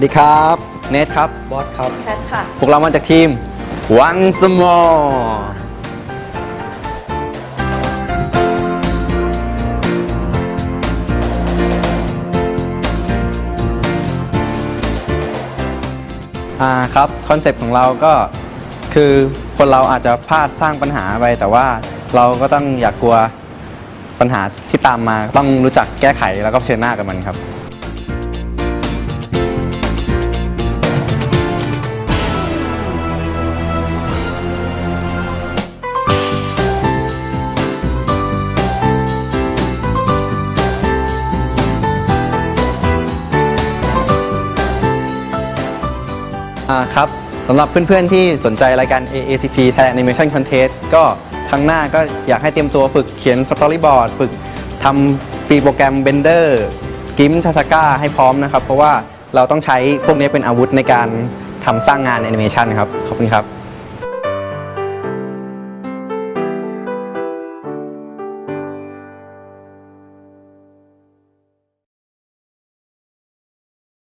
วัสดีครับ เนทครับ บอสครับแคทค่ะ พวกเรามาจากทีม Once More อ่าครับคอนเซปต์ของเราก็คือคนเราอาจจะพลาดสร้างปัญหาไป แต่ว่าเราก็ต้องอย่ากกลัวปัญหาที่ตามมาต้องรู้จักแก้ไขแล้วก็เผชิญหน้ากับมันครับ อ่าครับสำหรับเพื่อนๆที่สนใจรายการ AACP Thailand Animation Contest ก็ครั้งหน้าก็อยากให้เตรียมตัวฝึกเขียนสตอรี่บอร์ดฝึกทำฟรีโปรแกรม Blender กิมชา s าก้าให้พร้อมนะครับ เพราะว่าเราต้องใช้พวกนี้เป็นอาวุธในการทำสร้างงานแอนิเมชันครับ ขอบคุณครับ